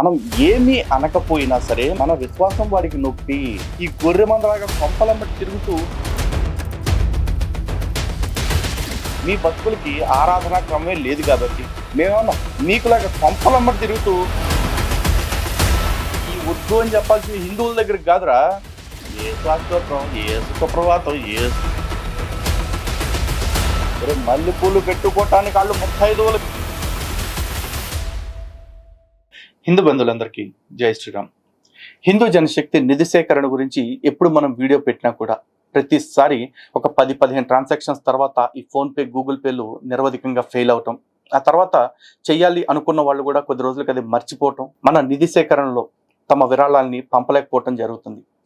మనం ఏమీ అనకపోయినా సరే మన విశ్వాసం వాడికి నొప్పి ఈ గొర్రె మందలాగా కొంపలమ్మటి తిరుగుతూ మీ బతుకులకి ఆరాధన క్రమమే లేదు కాబట్టి మేమన్నా మీకులాగా కొంపలమ్మటి తిరుగుతూ ఈ ఉర్దూ అని చెప్పాల్సిన హిందువుల దగ్గరికి కాదురా. ఏ శాశ్వతం ఏ సుప్రభాతం ఏ మల్లెపూలు పెట్టుకోవటానికి వాళ్ళు ముత్తైదువులు హిందూ బంధువులందరికీ జై శ్రీరామ్. హిందూ జనశక్తి నిధి సేకరణ గురించి ఎప్పుడు మనం వీడియో పెట్టినా కూడా ప్రతిసారి ఒక పది పదిహేను ట్రాన్సాక్షన్స్ తర్వాత ఈ ఫోన్పే గూగుల్ పేలు నిరవధికంగా ఫెయిల్ అవటం ఆ తర్వాత చేయాలి అనుకున్న వాళ్ళు కూడా కొద్ది రోజులకి అది మర్చిపోవటం మన నిధి సేకరణలో తమ విరాళాలని పంపలేకపోవటం జరుగుతుంది.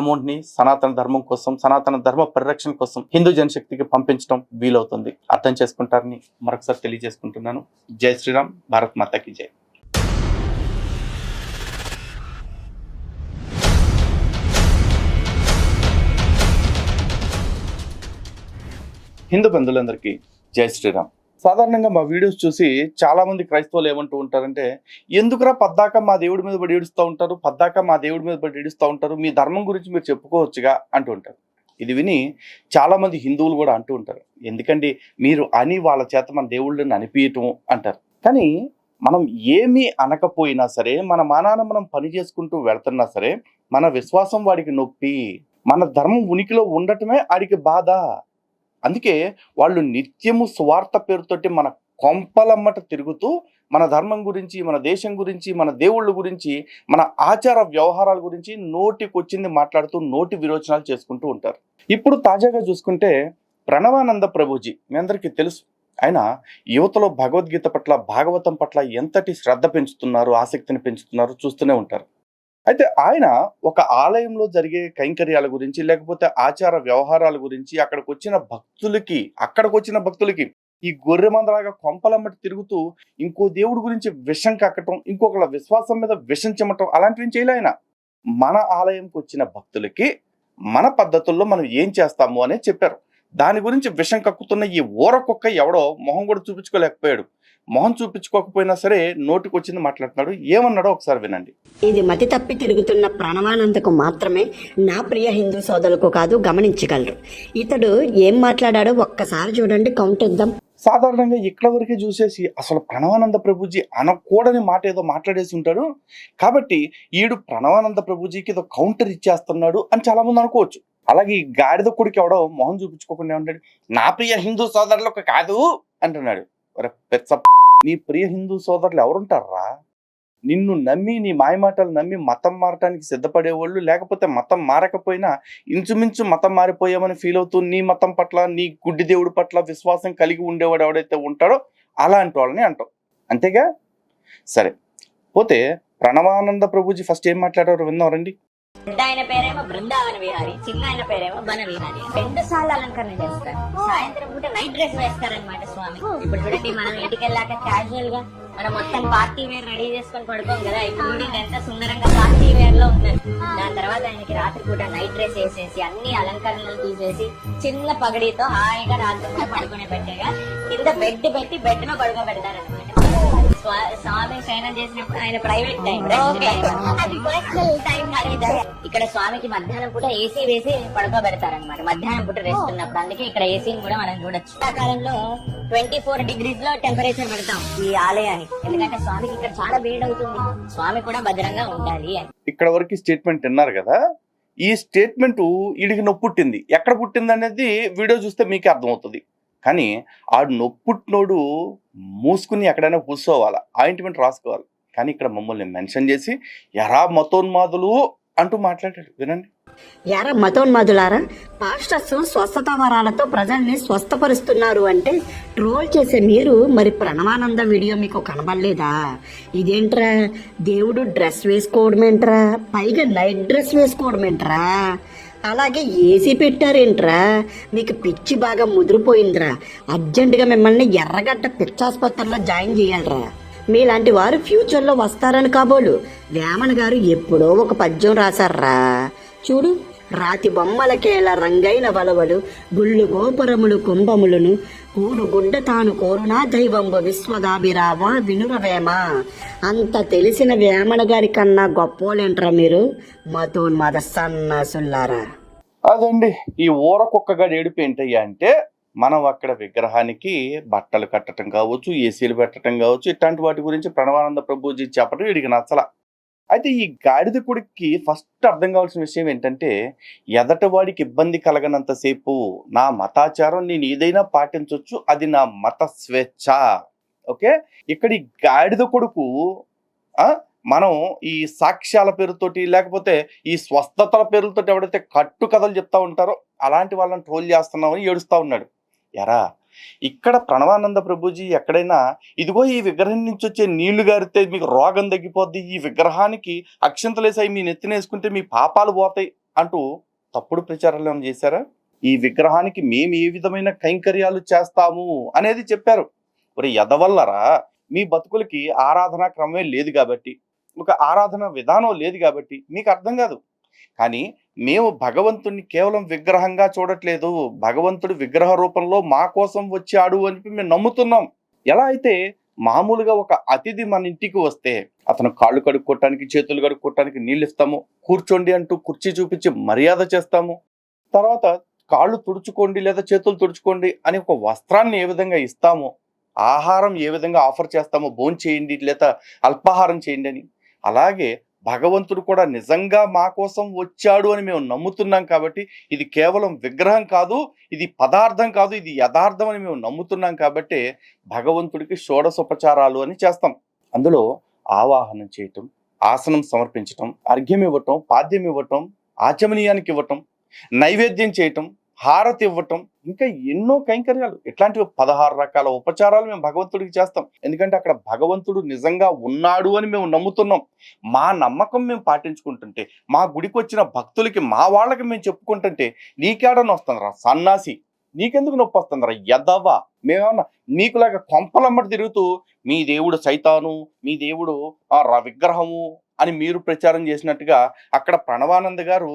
అమౌంట్ని సనాతన ధర్మం కోసం సనాతన ధర్మ పరిరక్షణ కోసం హిందూ జనశక్తికి పంపించడం వీలవుతుంది. అర్థం చేసుకుంటారని మరొకసారి తెలియజేసుకుంటున్నాను. జై శ్రీరామ్ భారత్ మాతకి జై. హిందూ బంధువులందరికీ జై శ్రీరామ్. సాధారణంగా మా వీడియోస్ చూసి చాలా మంది క్రైస్తవులు ఏమంటూ ఉంటారంటే ఎందుకురా పద్దాక మా దేవుడి మీద పడి ఏడుస్తూ ఉంటారు? పద్దాక మా దేవుడి మీద పడి ఏడుస్తూ ఉంటారు? మీ ధర్మం గురించి మీరు చెప్పుకోవచ్చుగా? అంటూ ఉంటారు. ఇది విని చాలా మంది హిందువులు కూడా అంటూ ఉంటారు. ఎందుకండి? మీరు అని వాళ్ళ చేత మన దేవుళ్ళని అనిపించటం అంటారు. కానీ మనం ఏమీ అనకపోయినా సరే మన మానాన మనం పని చేసుకుంటూ వెళ్తున్నా సరే మన విశ్వాసం వాడికి నొప్పి మన ధర్మం ఉనికిలో ఉండటమే ఆడికి బాధ. అందుకే వాళ్ళు నిత్యము స్వార్థ పేరుతోటి మన కొంపలమ్మట తిరుగుతూ మన ధర్మం గురించి మన దేశం గురించి మన దేవుళ్ళ గురించి మన ఆచార వ్యవహారాల గురించి నోటికొచ్చింది మాట్లాడుతూ నోటి విరోచనాలు చేసుకుంటూ ఉంటారు. ఇప్పుడు తాజాగా చూసుకుంటే ప్రణవానంద ప్రభుజీ మీ అందరికీ తెలుసు. ఆయన యువతలో భగవద్గీత పట్ల భాగవతం పట్ల ఎంతటి శ్రద్ధ పెంచుతున్నారు ఆసక్తిని పెంచుతున్నారు చూస్తూనే ఉంటారు. అయితే ఆయన ఒక ఆలయంలో జరిగే కైంకర్యాల గురించి లేకపోతే ఆచార వ్యవహారాల గురించి అక్కడికి వచ్చిన భక్తులకి అక్కడికి వచ్చిన భక్తులకి ఈ గొర్రె మందలాగా కొంపలమ్మటి తిరుగుతూ ఇంకో దేవుడి గురించి విషం కక్కటం ఇంకొకళ్ళ విశ్వాసం మీద విషం చెమ్మటం అలాంటివి చేయలే ఆయన. మన ఆలయంకి వచ్చిన భక్తులకి మన పద్ధతుల్లో మనం ఏం చేస్తాము అనే చెప్పారు. దాని గురించి విషం కక్కుతున్న ఈ ఊర కుక్క ఎవడో మొహం కూడా చూపించుకోలేకపోయాడు. మొహం చూపించుకోకపోయినా సరే నోటికి వచ్చింది మాట్లాడుతున్నాడు. ఏమన్నాడో ఒకసారి వినండి. ఇది మతి తప్పి తిరుగుతున్న ప్రాణవానందకు మాత్రమే నా ప్రియ హిందూ సోదరులకు కాదు గమనించగలరు. ఇతడు ఏం మాట్లాడాడో ఒక్కసారి చూడండి కౌంట్ ఇద్దాం సాధారణంగా ఇక్కడ వరకే చూసేసి అసలు ప్రణవానంద ప్రభుజీ అనకూడని మాట ఏదో మాట్లాడేసి ఉంటాడు. కాబట్టి ఈడు ప్రణవానంద ప్రభుజీకి ఏదో కౌంటర్ ఇచ్చేస్తున్నాడు అని చాలా మంది అనుకోవచ్చు. అలాగే ఈ గాడిద కొడుకు ఎవడో మొహం చూపించుకోకుండా ఉంటాడు నా ప్రియ హిందూ సోదరులకు కాదు అంటున్నాడు. పెచ్చ నీ ప్రియ హిందూ సోదరులు ఎవరుంటారా నిన్ను నమ్మి నీ మాయమాటలు నమ్మి మతం మారటానికి సిద్ధపడేవాళ్ళు లేకపోతే మతం మారకపోయినా ఇంచుమించు మతం మారిపోయామని ఫీల్ అవుతూ నీ మతం పట్ల నీ గుడ్డి దేవుడి పట్ల విశ్వాసం కలిగి ఉండేవాడు ఎవడైతే ఉంటాడో అలాంటి వాళ్ళని అంటాం అంతేగా? సరే. పోతే ప్రణవానంద ప్రభుజీ ఫస్ట్ ఏం మాట్లాడారు విందాం పెద్ద ఆయన పేరేమో బృందావన విహారి చిన్న ఆయన పేరేమో బన విహారి. రెండు సార్లు అలంకరణ చేస్తారు. సాయంత్రం పూట నైట్ డ్రెస్ వేస్తారనమాట స్వామి. ఇప్పుడు చూడండి మనం ఇంటికి వెళ్ళాక క్యాజువల్గా మనం మొత్తం పార్టీ వేర్ రెడీ చేసుకొని పడుకోం కదా. ఇప్పుడు ఎంత సుందరంగా పార్టీ వేర్లో ఉన్నారు దాని తర్వాత ఆయనకి రాత్రి పూట నైట్ డ్రెస్ వేసేసి అన్ని అలంకరణలు తీసేసి చిన్న పగడితో హాయిగా రాత్రి పూట పడుకునే పెట్టేగా కింద బెడ్ పెట్టి బెడ్లో పడుకోబెడతారనమాట స్వామి శయనం చేసినప్పుడు ఆయన ప్రైవేట్ టైం అది పర్సనల్ టైం ఇక్కడ స్వామికి మధ్యాహ్నం పూట ఏసీ వేసి పడుకోబెడతారనమాట మధ్యాహ్నం పూట రెస్ట్ ఉన్నప్పుడు. అందుకే ఇక్కడ ఏసీని కూడా మనం చూడొచ్చు. కాలంలో ట్వంటీ ఫోర్ డిగ్రీస్లో టెంపరేచర్ పెడతాం ఈ ఆలయానికి. ఎందుకంటే స్వామికి ఇక్కడ చాలా వేడవుతుంది స్వామి కూడా భద్రంగా ఉండాలి అని. ఇక్కడ వరకు స్టేట్మెంట్ విన్నారు కదా? ఈ స్టేట్మెంట్ వీడికి నొప్పి పుట్టింది. ఎక్కడ పుట్టింది అనేది వీడియో చూస్తే మీకే అర్థమవుతుంది. కానీ ఆ నొప్పుట్నోడు మూసుకుని ఎక్కడైనా కూర్చోవాలి? ఆయింట్మెంట్ రాసుకోవాలి. కానీ ఇక్కడ మమ్మల్ని మెన్షన్ చేసి ఎరా మతోన్మాదులు అంటూ మాట్లాడాడు. వినండి. ఎరా మతోన్మాదులారా పాస్టర్స్ స్వస్థత వరాలతో ప్రజల్ని స్వస్థపరుస్తున్నారు అంటే ట్రోల్ చేసే మీరు మరి ప్రణవానంద వీడియో మీకు కనబడలేదా? ఇదేంట్రా? దేవుడు డ్రెస్ వేసుకోవడమేంట్రా? పైగా నైట్ డ్రెస్ వేసుకోవడమేంట్రా? అలాగే ఏసీ పెట్టారేంట్రా? మీకు పిచ్చి బాగా ముదిరిపోయిందిరా. అర్జెంటుగా మిమ్మల్ని ఎర్రగడ్డ పిచ్చాసుపత్రిలో జాయిన్ చేయాలరా. మీలాంటి వారు ఫ్యూచర్లో వస్తారని కాబోలు. వేమన గారు ఎప్పుడో ఒక పద్యం రాశారా? చూడు రాతి బొమ్మలకేల రంగైన వలవలు గుళ్ళు గోపురములు కుంభములను కూడు గుడ్డ తాను కోరునా దైవంబు విశ్వదాభిరామ వినురవేమ. అంత తెలిసిన వేమన గారి కన్నా గొప్పోలేంట్రా మీరు? మతోన్మద సన్నాసుల్లారా. అదండి. ఈ ఊర కుక్కగా ఏడుపు ఏంటయ్యా అంటే మనం అక్కడ విగ్రహానికి బట్టలు కట్టడం కావచ్చు ఏసీలు పెట్టడం కావచ్చు ఇట్లాంటి వాటి గురించి ప్రణవానంద ప్రభుజీ చెప్పడం వీడికి నచ్చల. అయితే ఈ గాడిద కొడుక్కి ఫస్ట్ అర్థం కావాల్సిన విషయం ఏంటంటే ఎదట వాడికి ఇబ్బంది కలగనంతసేపు నా మతాచారం నేను ఏదైనా పాటించవచ్చు అది నా మత స్వేచ్ఛ. ఓకే? ఇక్కడ ఈ గాడిద కొడుకు మనం ఈ సాక్ష్యాల పేరుతోటి లేకపోతే ఈ స్వస్థతల పేరుతోటి ఎవడైతే కట్టు కథలు చెప్తా ఉంటారో అలాంటి వాళ్ళని ట్రోల్ చేస్తున్నామని ఏడుస్తూ ఉన్నాడు. ఎరా ఇక్కడ ప్రణవానంద ప్రభుజీ ఎక్కడైనా ఇదిగో ఈ విగ్రహం నుంచి వచ్చే నీళ్ళు గారితే మీకు రోగం తగ్గిపోద్ది ఈ విగ్రహానికి అక్షంతలేసాయి మీ నెత్తినేసుకుంటే మీ పాపాలు పోతాయి అంటూ తప్పుడు ప్రచారాలు ఏమైనా చేశారా? ఈ విగ్రహానికి మేము ఏ విధమైన కైంకర్యాలు చేస్తాము అనేది చెప్పారు. మరి ఎదవల్లరా మీ బతుకులకి ఆరాధనా క్రమమే లేదు కాబట్టి. ఒక ఆరాధన విధానం లేదు కాబట్టి మీకు అర్థం కాదు. కానీ మేము భగవంతుణ్ణి కేవలం విగ్రహంగా చూడట్లేదు. భగవంతుడు విగ్రహ రూపంలో మా కోసం వచ్చాడు అని చెప్పి మేము నమ్ముతున్నాం. ఎలా అయితే మామూలుగా ఒక అతిథి మన ఇంటికి వస్తే అతను కాళ్ళు కడుక్కోవటానికి చేతులు కడుక్కోవటానికి నీళ్ళు ఇస్తాము. కూర్చోండి అంటూ కుర్చీ చూపించి మర్యాద చేస్తాము. తర్వాత కాళ్ళు తుడుచుకోండి లేదా చేతులు తుడుచుకోండి అని ఒక వస్త్రాన్ని ఏ విధంగా ఇస్తామో? ఆహారం ఏ విధంగా ఆఫర్ చేస్తామో? భోజనం చేయండి లేదా అల్పాహారం చేయండి అని. అలాగే భగవంతుడు కూడా నిజంగా మా కోసం వచ్చాడు అని మేము నమ్ముతున్నాం కాబట్టి ఇది కేవలం విగ్రహం కాదు ఇది పదార్థం కాదు ఇది యథార్థం అని మేము నమ్ముతున్నాం కాబట్టి భగవంతుడికి షోడసోపచారాలు అని చేస్తాం. అందులో ఆవాహనం చేయటం ఆసనం సమర్పించటం అర్ఘ్యం ఇవ్వటం పాద్యం ఇవ్వటం ఆచమనీయానికి ఇవ్వటం నైవేద్యం చేయటం హారతి ఇవ్వటం ఇంకా ఎన్నో కైంకర్యాలు. ఇట్లాంటివి పదహారు రకాల ఉపచారాలు మేము భగవంతుడికి చేస్తాం. ఎందుకంటే అక్కడ భగవంతుడు నిజంగా ఉన్నాడు అని మేము నమ్ముతున్నాం. మా నమ్మకం మేము పాటించుకుంటుంటే మా గుడికి వచ్చిన భక్తులకి మా వాళ్ళకి మేము చెప్పుకుంటుంటే నీకేడని వస్తుందిరా సన్నాసి. నీకెందుకు నొప్పి వస్తుందిరా? ఎదవా మేమేమన్నా నీకులాగా కొంపలమ్మటి తిరుగుతూ మీ దేవుడు సైతాను మీ దేవుడు ఆ విగ్రహము అని మీరు ప్రచారం చేసినట్టుగా అక్కడ ప్రణవానంద గారు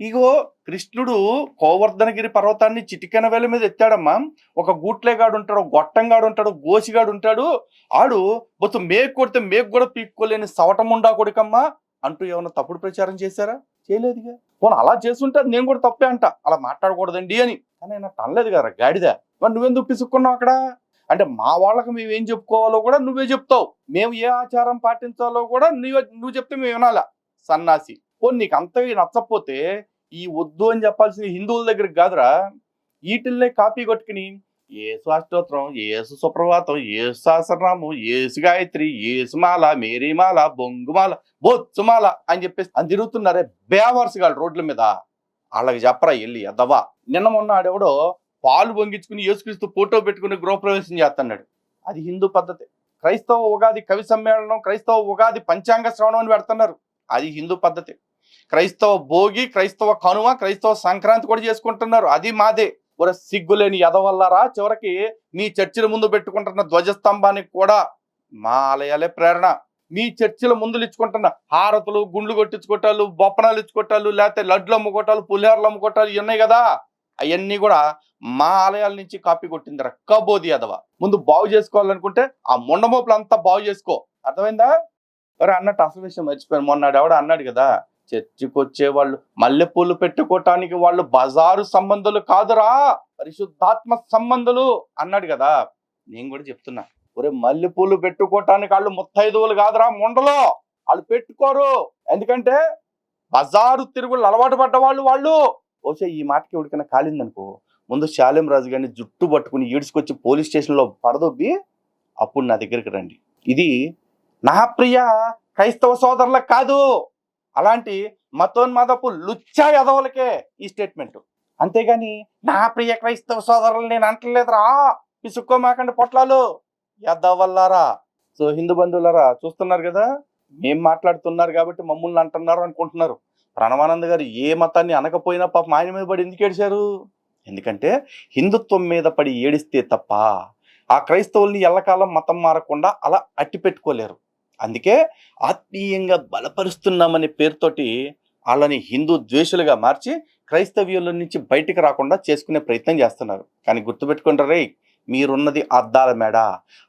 ఇగో కృష్ణుడు గోవర్ధనగిరి పర్వతాన్ని చిటికెన వేల మీద ఎత్తాడమ్మా. ఒక గూట్లేగాడు ఉంటాడు గొట్టంగాడు ఉంటాడు గోసిగాడు ఉంటాడు. ఆడు బొత్తు మేకు కొడితే మేకు కూడా పీక్కోలేని సవటముండా కొడుకమ్మా అంటూ ఏమైనా తప్పుడు ప్రచారం చేశారా? చేయలేదుగా. పోను అలా చేస్తుంటే నేను కూడా తప్పే అంట. అలా మాట్లాడకూడదండి అని. కానీ ఆయన అనలేదు కదా గాడిద. మరి నువ్వెందుకు పిసుక్కున్నావు అక్కడ? అంటే మా వాళ్ళకి మేము ఏం చెప్పుకోవాలో కూడా నువ్వే చెప్తావు. మేము ఏ ఆచారం పాటించాలో కూడా నువ్వే నువ్వు చెప్తే మేము వినాలా? సన్నాసి. పోనీ నీకు అంతగా నచ్చకపోతే ఈ వద్దు అని చెప్పాల్సిన హిందువుల దగ్గరికి కాదురా. వీటిల్నే కాపీ కొట్టుకుని ఏసు అష్టోత్తరం ఏసు సుప్రభాతం ఏసు సహస్రనామం ఏసు గాయత్రి ఏసుమాల మేరీమాల బొంగుమాల బొత్సుమాల అని చెప్పేసి అని తిరుగుతున్నారే బేవర్స్ గారు రోడ్ల మీద. వాళ్ళకి చెప్పరా వెళ్ళి ఎద్దవా నిన్న మొన్న ఆడెవడో పాలు పొంగించుకుని యేసుక్రీస్తు ఫోటో పెట్టుకుని గృహప్రవేశం చేస్తున్నాడు. అది హిందూ పద్ధతి. క్రైస్తవ ఉగాది కవి సమ్మేళనం క్రైస్తవ ఉగాది పంచాంగ శ్రవణం అని పెడుతున్నారు. అది హిందూ పద్ధతి. క్రైస్తవ భోగి క్రైస్తవ కనుమ క్రైస్తవ సంక్రాంతి కూడా చేసుకుంటున్నారు. అది మాదే. ఒక సిగ్గులేని ఎదవల్లరా చివరికి నీ చర్చిల ముందు పెట్టుకుంటున్న ధ్వజస్తంభానికి కూడా మా ఆలయాలే ప్రేరణ. మీ చర్చిల ముందులు ఇచ్చుకుంటున్న హారతులు గుండ్లు కొట్టించుకోటాలు బొప్పనాలు ఇచ్చుకోటాలు లేకపోతే లడ్లు అమ్ముకోటాలు పులిహారలు అమ్ముకోటాలు ఉన్నాయి కదా? అవన్నీ కూడా మా ఆలయాల నుంచి కాపీ కొట్టింది రక్కబోది అదవ ముందు బాగు చేసుకోవాలనుకుంటే ఆ ముండమోపులు అంతా బాగు చేసుకో. అర్థమైందా? మరి అన్నట్టు అసలు విషయం మర్చిపోయాను. మొన్నడు ఎవడ అన్నాడు కదా చర్చికి వచ్చే వాళ్ళు మల్లెపూలు పెట్టుకోవటానికి వాళ్ళు బజారు సంబంధాలు కాదురా పరిశుద్ధాత్మ సంబంధాలు అన్నాడు కదా. నేను కూడా చెప్తున్నా ఒరే మల్లెపూలు పెట్టుకోవటానికి వాళ్ళు ముత్తైదువులు కాదురా ముండలో వాళ్ళు పెట్టుకోరు. ఎందుకంటే బజారు తిరుగుళ్ళు అలవాటు పడ్డ వాళ్ళు. వాళ్ళు బహుశా ఈ మాటకి ఎవరికైనా కాలిందనుకో ముందు శాలెం రాజు గారిని జుట్టు పట్టుకుని ఈడ్చుకొచ్చి పోలీస్ స్టేషన్లో పడదొబ్బి అప్పుడు నా దగ్గరికి రండి. ఇది నా ప్రియ క్రైస్తవ సోదరులకు కాదు. అలాంటి మతోన్మాదపు లుచ్చా యదవులకే ఈ స్టేట్మెంట్. అంతేగాని నా ప్రియ క్రైస్తవ సోదరులు నేను అంటలేదురా పిసుక్కోమాకండి పొట్లాలు. యదవల్లారా సో హిందూ బంధువులారా చూస్తున్నారు కదా మేం మాట్లాడుతున్నారు కాబట్టి మమ్మల్ని అంటున్నారు అనుకుంటున్నారు. ప్రణవానంద్ గారు ఏ మతాన్ని అనకపోయినా పాపం ఆయన మీద పడి ఎందుకు ఏడిశారు? ఎందుకంటే హిందుత్వం మీద పడి ఏడిస్తే తప్ప ఆ క్రైస్తవుల్ని ఎల్లకాలం మతం మారకుండా అలా అట్టి పెట్టుకోలేరు అందుకే ఆత్మీయంగా బలపరుస్తున్నామనే పేరుతోటి వాళ్ళని హిందూ ద్వేషులుగా మార్చి క్రైస్తవ్యుల నుంచి బయటికి రాకుండా చేసుకునే ప్రయత్నం చేస్తున్నారు. కానీ గుర్తుపెట్టుకుంటారే రే మీరున్నది అద్దాల మేడ.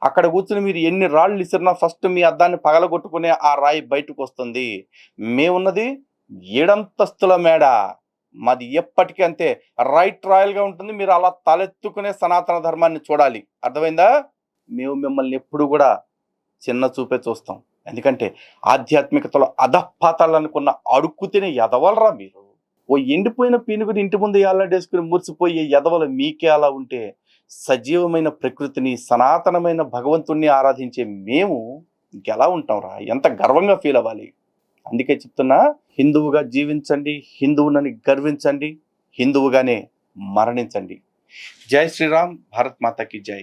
అక్కడ కూర్చుని మీరు ఎన్ని రాళ్ళు ఇసిరినా ఫస్ట్ మీ అద్దాన్ని పగలగొట్టుకునే ఆ రాయి బయటకు వస్తుంది. మేమున్నది ఏడంతస్తుల మేడ. మాది ఎప్పటికీ అంతే. రైట్ రాయల్గా ఉంటుంది. మీరు అలా తలెత్తుకునే సనాతన ధర్మాన్ని చూడాలి. అర్థమైందా? మేము మిమ్మల్ని ఎప్పుడు కూడా చిన్న చూపే చూస్తాం. ఎందుకంటే ఆధ్యాత్మికతలో అధపాతాలనుకున్న అడుక్కు తినే ఎదవలరా మీరు? ఓ ఎండిపోయిన పీనుగుని ఇంటి ముందు ఎల్లడేసుకుని మురిసిపోయే ఎదవలు మీకే అలా ఉంటే సజీవమైన ప్రకృతిని సనాతనమైన భగవంతుణ్ణి ఆరాధించే మేము ఇంకెలా ఉంటాంరా? ఎంత గర్వంగా ఫీల్ అవ్వాలి? అందుకే చెప్తున్నా హిందువుగా జీవించండి హిందువునని గర్వించండి హిందువుగానే మరణించండి. జై శ్రీరామ్ భారత్ మాతకి జై.